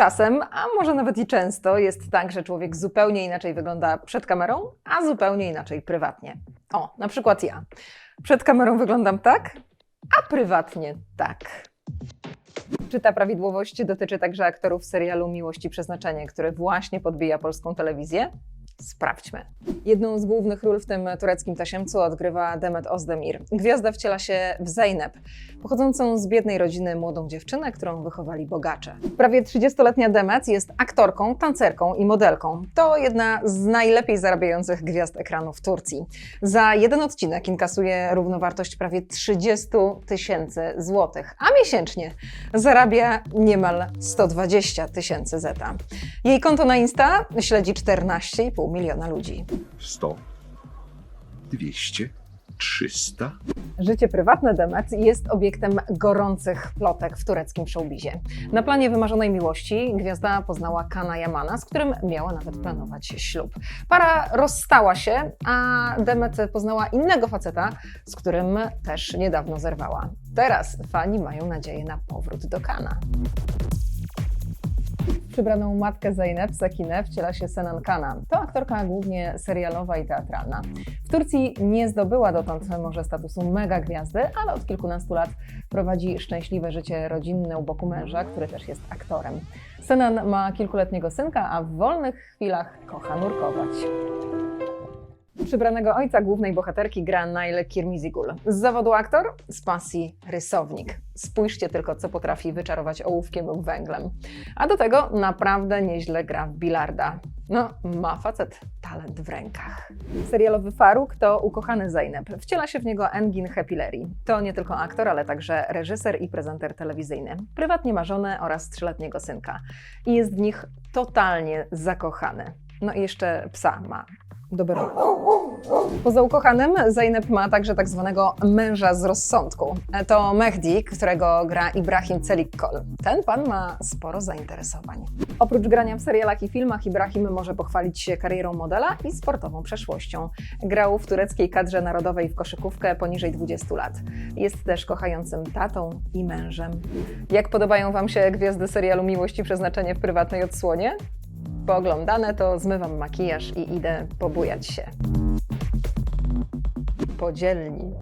Czasem, a może nawet i często, jest tak, że człowiek zupełnie inaczej wygląda przed kamerą, a zupełnie inaczej prywatnie. O, na przykład ja. Przed kamerą wyglądam tak, a prywatnie tak. Czy ta prawidłowość dotyczy także aktorów serialu Miłość i Przeznaczenie, który właśnie podbija polską telewizję? Sprawdźmy. Jedną z głównych ról w tym tureckim tasiemcu odgrywa Demet Ozdemir. Gwiazda wciela się w Zeynep, pochodzącą z biednej rodziny młodą dziewczynę, którą wychowali bogacze. Prawie 30-letnia Demet jest aktorką, tancerką i modelką. To jedna z najlepiej zarabiających gwiazd ekranu w Turcji. Za jeden odcinek inkasuje równowartość prawie 30 tysięcy złotych, a miesięcznie zarabia niemal 120 tysięcy zeta. Jej konto na Insta śledzi 14,5 miliona ludzi. 100, 200, 300. Życie prywatne Demet jest obiektem gorących plotek w tureckim showbizie. Na planie wymarzonej miłości gwiazda poznała Kana Yamana, z którym miała nawet planować ślub. Para rozstała się, a Demet poznała innego faceta, z którym też niedawno zerwała. Teraz fani mają nadzieję na powrót do Kana. Przybraną matkę Zeynep Sakinę wciela się Senan Kana. To aktorka głównie serialowa i teatralna. W Turcji nie zdobyła dotąd może statusu mega gwiazdy, ale od kilkunastu lat prowadzi szczęśliwe życie rodzinne u boku męża, który też jest aktorem. Senan ma kilkuletniego synka, a w wolnych chwilach kocha nurkować. Przybranego ojca głównej bohaterki gra Nail Kirmizigul. Z zawodu aktor, z pasji rysownik. Spójrzcie tylko, co potrafi wyczarować ołówkiem lub węglem. A do tego naprawdę nieźle gra w bilarda. No, ma facet talent w rękach. Serialowy Faruk to ukochany Zeynep. Wciela się w niego Engin Hepilleri. To nie tylko aktor, ale także reżyser i prezenter telewizyjny. Prywatnie ma żonę oraz trzyletniego synka. I jest w nich totalnie zakochany. No i jeszcze psa ma. Dobrego. Poza ukochanym, Zeynep ma także tak zwanego męża z rozsądku. To Mehdi, którego gra Ibrahim Celikkol. Ten pan ma sporo zainteresowań. Oprócz grania w serialach i filmach, Ibrahim może pochwalić się karierą modela i sportową przeszłością. Grał w tureckiej kadrze narodowej w koszykówkę poniżej 20 lat. Jest też kochającym tatą i mężem. Jak podobają Wam się gwiazdy serialu Miłość i Przeznaczenie w prywatnej odsłonie? Pooglądane to zmywam makijaż i idę pobujać się. Podzielni.